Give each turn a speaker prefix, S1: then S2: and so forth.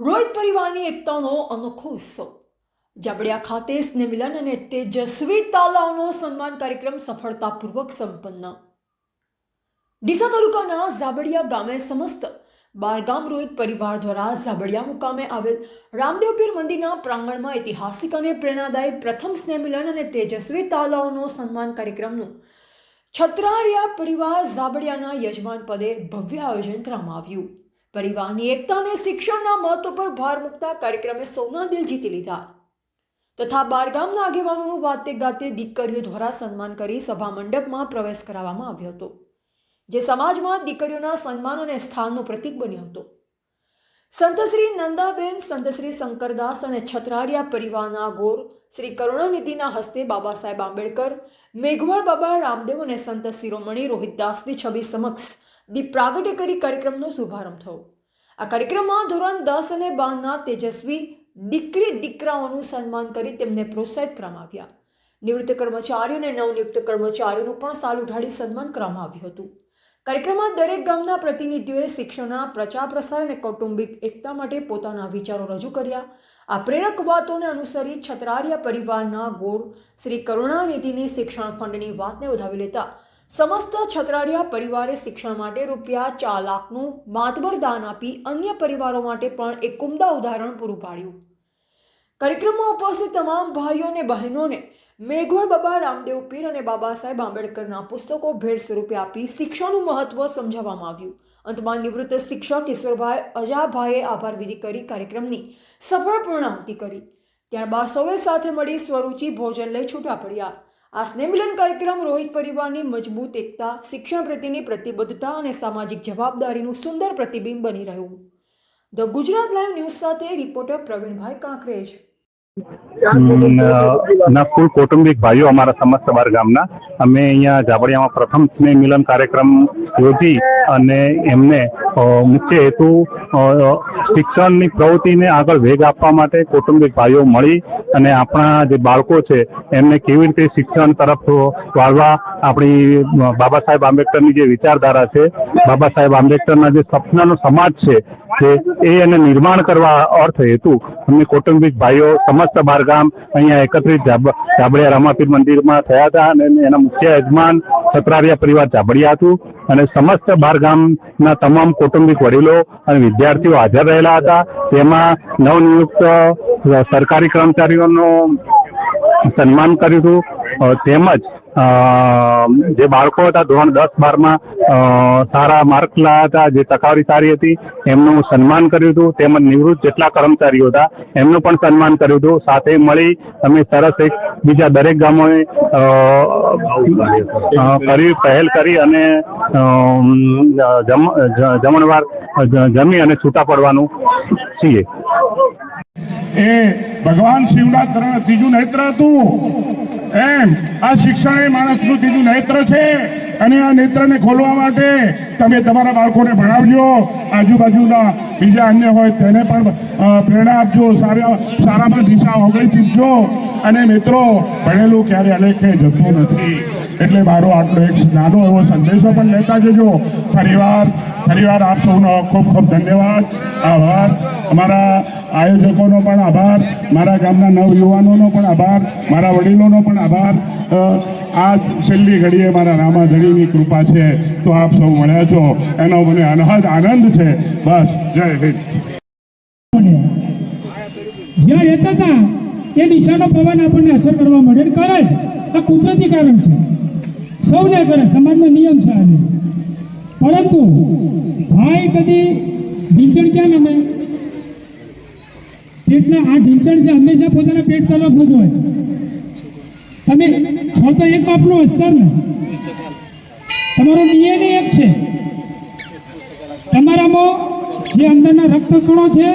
S1: રોહિત પરિવારની એકતાનો અનોખો ઉત્સવ. જાબડિયા ખાતે સ્નેહમિલન અને તેજસ્વી તાલાઓનો સન્માન કાર્યક્રમ સફળતાપૂર્વક સંપન્ન. ડીસા તાલુકાના ઝાબડિયા ગામે સમસ્ત બારગામ રોહિત પરિવાર દ્વારા ઝાબડિયા મુકામે આવેલ રામદેવપીર મંદિરના પ્રાંગણમાં ઐતિહાસિક અને પ્રેરણાદાયી પ્રથમ સ્નેહમિલન અને તેજસ્વી તાલાઓનો સન્માન કાર્યક્રમનું છત્રારિયા પરિવાર ઝાબડિયાના યજમાન પદે ભવ્ય આયોજન કરવામાં આવ્યું. પરિવારની એકતા અને શિક્ષણના મહત્વ પર ભાર મૂકતા કાર્યક્રમે સૌના દિલ જીતી લીધા. તથા બારગામના આગેવાનોનું વાતે ગાતે દીકરીઓ દ્વારા સન્માન કરી સભા મંડપમાં પ્રવેશ કરાવવામાં આવ્યો હતો, જે સમાજમાં દીકરીઓના સન્માન અને સ્થાનનું પ્રતીક બન્યો હતો. સંતશ્રી નંદાબેન સંતશ્રી શંકરદાસ અને છત્રારિયા પરિવારના ગોર શ્રી કરુણાનિધિના હસ્તે બાબા સાહેબ આંબેડકર, મેઘવાળ બાબા રામદેવ અને સંત શિરોમણી રોહિતદાસની છબી સમક્ષ દીપ પ્રાગટ્ય કરી કાર્યક્રમનો શુભારંભ થયો. આ કાર્યક્રમમાં ધોરણ દસ અને બારના તેજસ્વી દીકરી, દીકરાઓનું સન્માન કરી તેમને પ્રોત્સાહિત કરવામાં આવ્યા. નિવૃત્ત કર્મચારીઓ અને નવનિયુક્ત કર્મચારીઓનું પણ સાલ ઉઠાડી સન્માન કરવામાં આવ્યું હતું. કાર્યક્રમમાં દરેક ગામના પ્રતિનિધિઓએ શિક્ષણના પ્રચાર પ્રસાર અને કૌટુંબિક એકતા માટે પોતાના વિચારો રજૂ કર્યા. આ પ્રેરક વાતોને અનુસરી છત્રારિયા પરિવારના ગોળ શ્રી કરુણાનિધિની શિક્ષણ ફંડની વાતને વધાવી લેતા સમસ્ત છત્રારિયા પરિવારે શિક્ષણ માટે રૂપિયા ચાર લાખનું માતબર દાન આપી અન્ય પરિવારો માટે પણ એક ઉમદા ઉદાહરણ પૂરું પાડ્યું. કાર્યક્રમમાં ઉપસ્થિત તમામ ભાઈઓ અને બહેનોને મેઘોળ બાબા રામદેવ પીર અને બાબા સાહેબ આંબેડકરના પુસ્તકો ભેટ સ્વરૂપે આપી શિક્ષણનું મહત્વ સમજાવવામાં આવ્યું. અંતમાં નિવૃત્ત શિક્ષક ઈશ્વરભાઈ અજાભાઈએ આભાર વિધિ કરી કાર્યક્રમની સફળ પૂર્ણાહુતિ કરી. ત્યારબાદ સૌએ સાથે મળી સ્વરૂચિ ભોજન લઈ છૂટા પડ્યા. આ સ્નેહમિલન કાર્યક્રમ રોહિત પરિવારની મજબૂત એકતા, શિક્ષણ પ્રત્યેની પ્રતિબદ્ધતા અને સામાજિક જવાબદારીનું સુંદર પ્રતિબિંબ બની રહ્યું. ધ ગુજરાત લાઈવ ન્યૂઝ સાથે રિપોર્ટર પ્રવીણભાઈ કાંકરેજ.
S2: ના, કુલ કૌટુંબિક ભાઈઓ અમારા સમસ્ત સવાર ગામના. અમે અહીંયા જાબડિયામાં પ્રથમ સ્નેહ મિલન કાર્યક્રમ યોજી અને એમને મુખ્ય હેતુ શિક્ષણની પ્રવૃત્તિને આગળ વેગ આપવા માટે કૌટુંબિક ભાઈઓ મળી અને આપણા જે બાળકો છે, એમને કેવી રીતે શિક્ષણ તરફ વાળવા આપણી બાબા સાહેબ આંબેડકરની જે વિચારધારા છે, બાબા સાહેબ આંબેડકરના જે સપનાનો સમાજ છે એ એને નિર્માણ કરવા અર્થ હેતુ, અમને કૌટુંબિક ભાઈઓ સમસ્ત બારગામ અહીંયા એકત્રિત જાબડિયા રામાપીર મંદિરમાં થયા હતા અને એના મુખ્ય યજમાન સતરારિયા પરિવાર જાબડિયા હતું અને સમસ્ત બારગામના તમામ કૌટુંબિક વડીલો અને વિદ્યાર્થીઓ હાજર રહેલા હતા. તેમાં નવનિયુક્ત સરકારી કર્મચારીઓનો સન્માન કર્યું હતું. તેમજ જે બાળકો હતા, ધોરણ દસ બારમાં સારા માર્ક હતા, જે ટકાવારી સારી હતી, એમનું સન્માન કર્યું હતું, તેમજ નિવૃત્ત જેટલા કર્મચારીઓ હતા, એમનું પણ સન્માન કર્યું હતું. સાથે મળી અમે સરસ એક બીજા દરેક ગામોએ કરી, પહેલ કરી અને જમણવાર જમી અને છૂટા પડવાનું છીએ.
S3: એ ભગવાન શિવના ત્રણ ત્રીજું નેત્ર હતું. એમ આ શિક્ષણ એ માણસનું ત્રીજું નેત્ર છે. અને આ નેત્રને ખોલવા માટે તમે તમારા બાળકોને ભણાવજો. આજુબાજુના બીજા અન્ય હોય તેને પણ પ્રેરણા આપજો. સારા, સારામાં દિશા ઓગળી ચૂકજો અને મિત્રો, ભણેલું ક્યારે અલેખે જતું નથી. એટલે મારો આટલો એક નાનો એવો સંદેશો પણ લેતા જજો. ફરીવાર ફરીવાર આપ સૌનો ખૂબ ખૂબ ધન્યવાદ. આભાર. અમારા આયોજકોનો પણ આભાર, મારા ગામના નવયુવાનોનો પણ આભાર, મારા વડીલોનો પણ આભાર. આ છેલ્લી ઘડીએ મારા રામાધણીની કૃપા છે તો આપ સૌ મળ્યા છો. એનો મને અનહદ આનંદ છે. બસ, જય હિન્દ.
S4: જ્યાં રહેતા હતા તે દિશાનો પવન આપણને અસર કરવા મળે કરે જ. આ કુદરતી કારણ છે. સૌને કરે, સમાજનો નિયમ છે આજે. પરંતુ ભાઈ કદી ઢીંચણ ક્યાં નમે? પેટના આ ઢીંચણ છે, હંમેશા પોતાના પેટ તરફ જ હોય. તમે છો તો એક બાપનો અસ્તર ને. તમારો ડીએનએ એક છે. તમારામાં જે અંદરના રક્ત કણો છે